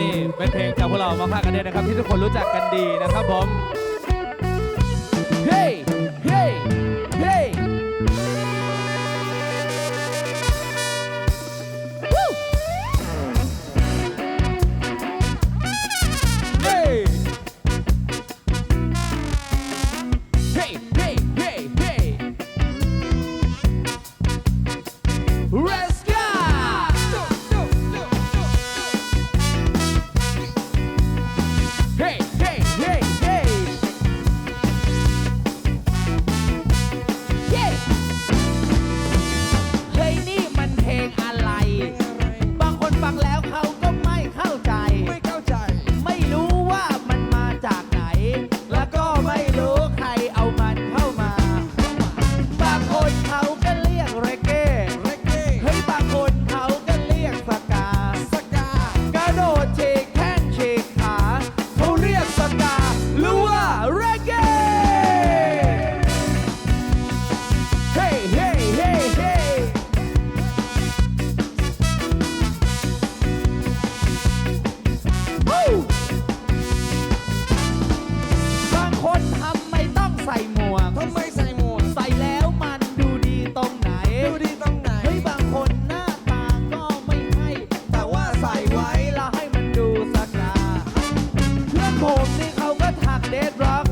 นี่เป็นเพลงจากพวกเรามาพากกันด้วยนะครับ ที่ทุกคนรู้จักกันดีนะครับผม เฮ้ย ผมนี่เขาก็ถักเดดร็อก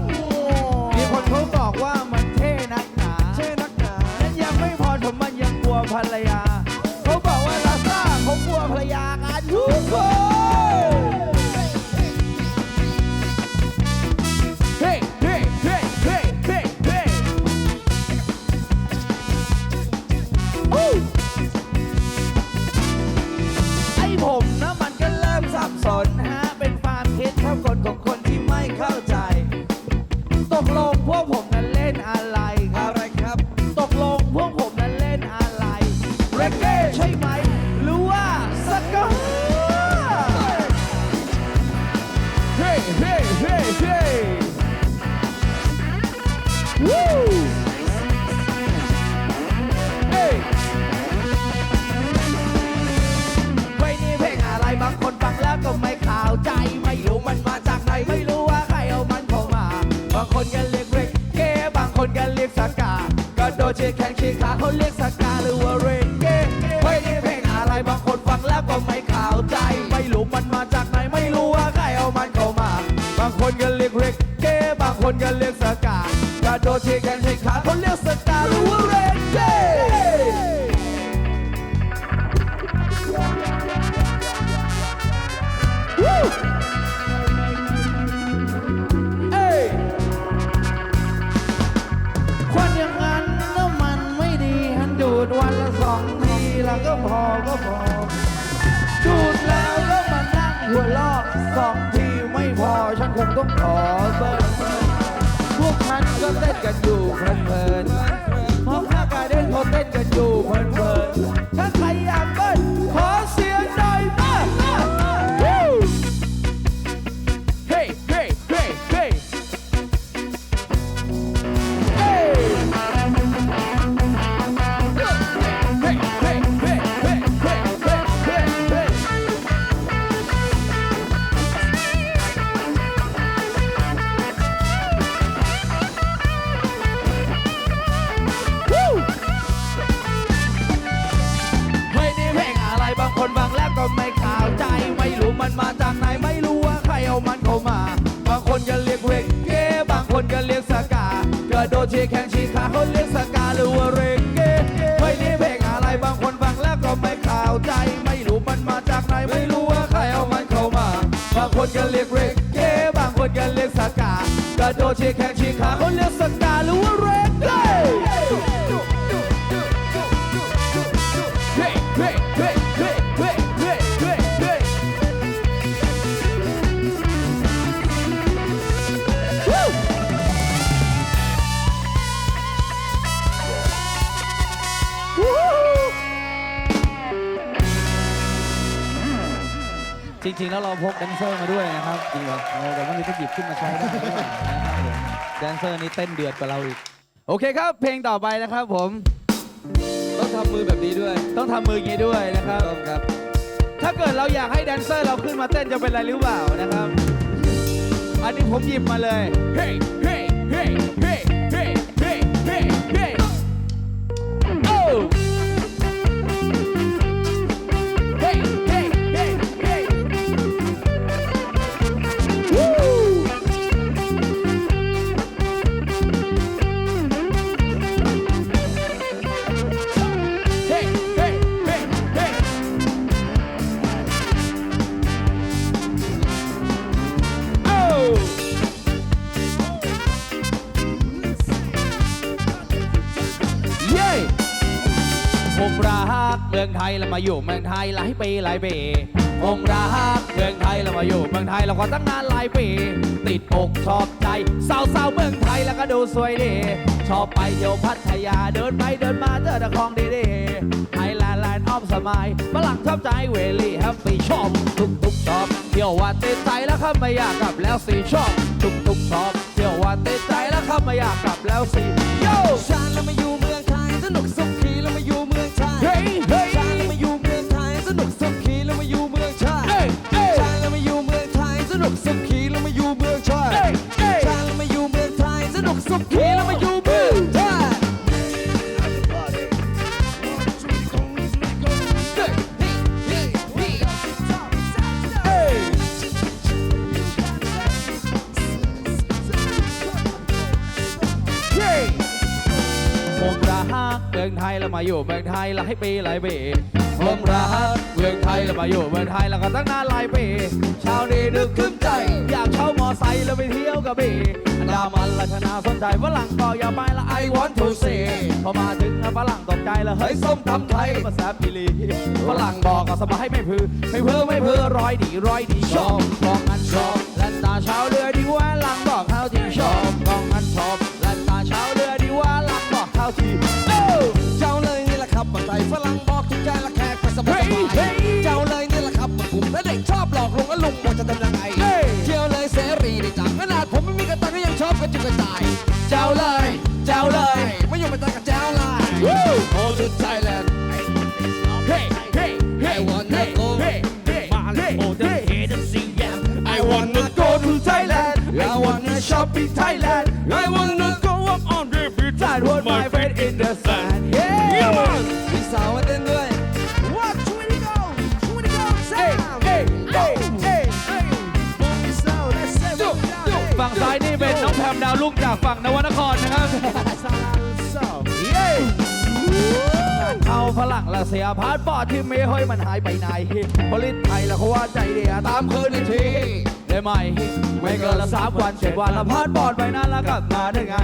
ก็พอก็พอจูดแล้วก็มานั่งหัวลอกสองทีไม่พอฉันคงต้องขอเบิร์นพวกฉันก็เต้นกันอยู่เพลินๆเพราะข้ากายเด้นเขาเต้นกันอยู่เพลินๆ คนก็เรียกสกาก็โดดเชียแข่งชีขาเขาเรียกสกาหรือว่าเรงเก้ไม่นี้เพลงอะไรบางคนฟังแล้วก็ไม่เข้าใจ ไม่รู้มันมาจากไหนไม่รู้ว่าใครเอามันเข้ามาบางคนก็เรียกเรงเก้บางคนก็เรียกสกาก็โดดเชียแข่ง จริงๆ แล้วเราพกแดนเซอร์มาด้วยนะครับจริงเหรอเออแต่ว่านี้ก็หยิบขึ้นมาใช้ได้ด้วยนะครับผมแดนเซอร์นี่เต้นเดือดกว่าเราอีก โอเคครับ เพลงต่อไปนะครับผม ต้องทำมือแบบนี้ด้วยต้องทำมืออย่างนี้ด้วยนะครับ ต้องครับ ถ้าเกิดเราอยากให้แดนเซอร์เราขึ้นมาเต้นจะเป็นไรหรือเปล่านะครับ อันนี้ผมหยิบมาเลย เฮ้ เฮ้ เฮ้ เฮ้ ผมรักเมืองไทยแล้วมาอยู่เมืองไทยหลายปีหลายปีผมรักเมืองไทยแล้วมาอยู่เมืองไทยแล้วก็ตั้งนานหลายปี ติดอกชอบใจสาวสาวๆเมืองไทยแล้วก็ดูสวยดี ชอบไปเที่ยวพัทยาเดินไปเดินมาเจอแต่ของดีๆไทยแลนด์แลนด์ออฟสมัยฝรั่งชอบใจเวลี่แฮปปี้ชอบทุกทุกๆชอบเที่ยวว่าติดใจแล้วครับไม่อยากกลับแล้วสิชอบทุกทุกๆชอบเที่ยวว่าติดใจแล้วครับไม่อยากกลับแล้วสิโยฉันแล้วมาอยู่เมืองไทยสนุกสุข นุกสุขีแล้วมาอยู่เมืองไทยเอ้ยเอ้ยฉันแล้วมาอยู่เมืองไทยสนุกสุขีแล้วมาอยู่เมืองไทยเฮ้ยเฮ้ยเฮ้ยเอ้ยเย้ผมรักเมืองไทยแล้วมาอยู่เมืองไทยหลายปีหลายปี ผมรักเมืองไทยแล้วมาอยู่เมืองไทยแล้วก็ตั้งนานหลายปีชาวนี้นึกขึ้นใจ อยากเช่ามอไซค์แล้วไปเที่ยวกระบี่อันดามันราชนาสนใจฝรั่งก็อย่าไปละไอวอนทูซีพอมาถึงนะฝรั่งตกใจแล้วเฮ้ยส้มตำไทยภาษาปิลีฝรั่งบอกก็สบายไม่พือไม่เพ้อไม่เพ้อร้อยดีร้อยดีชอบกองอันชอบแลนตาเช้าเรือดีว่าหลังบอกเขาที่ชอบกองอันชอบแลนตาเช้าเรือดีว่าหลังบอกเขาที่เจ้าเลยนี่แหละครับมาใส่ฝรั่ง จุกกระจาย เจ้าเลย ฝรั่งละเสียพาสปอร์ตที่ไม่เฮ้ยมันหายไปไหนผลิตไทยแล้วเขาว่าใจเดียตามคืนอีกทีได้ไหมไม่เกินละสามวันเจ็ดวันละพาสปอร์ตไปนั้นแล้วกลับมาได้ไง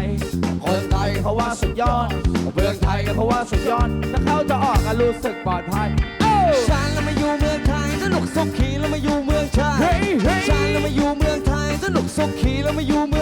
คนไทยเขาว่าสุดยอดเมืองไทยก็เขาว่าสุดยอดถ้าเขาจะออกก็รู้สึกปลอดภัยโอ้ฉันแล้วมาอยู่เมืองไทยสนุกสุขีแล้วมาอยู่เมืองไทยเฮ้ยเฮ้ยฉันแล้วมาอยู่เมืองไทยสนุกสุขีแล้วมาอยู่เมือง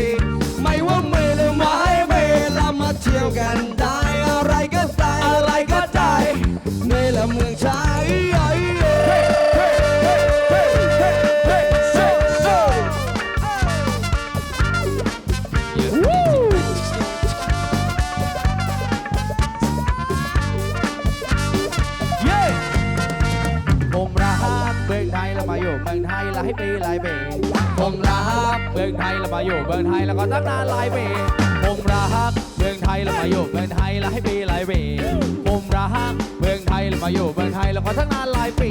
มืองไทยแล้วมาอยู่เมืองไทยหลายปีหลายปีผมรักเมืองไทยแล้วมาอยู่เมืองไทยแล้วก็ตั้งนานหลายปีผมรักเมืองไทยแล้วมาอยู่เมืองไทยหลายปีหลายปีผมรักเมืองไทยแล้วมาอยู่เมืองไทยแล้วก็ตั้งนานหลายปี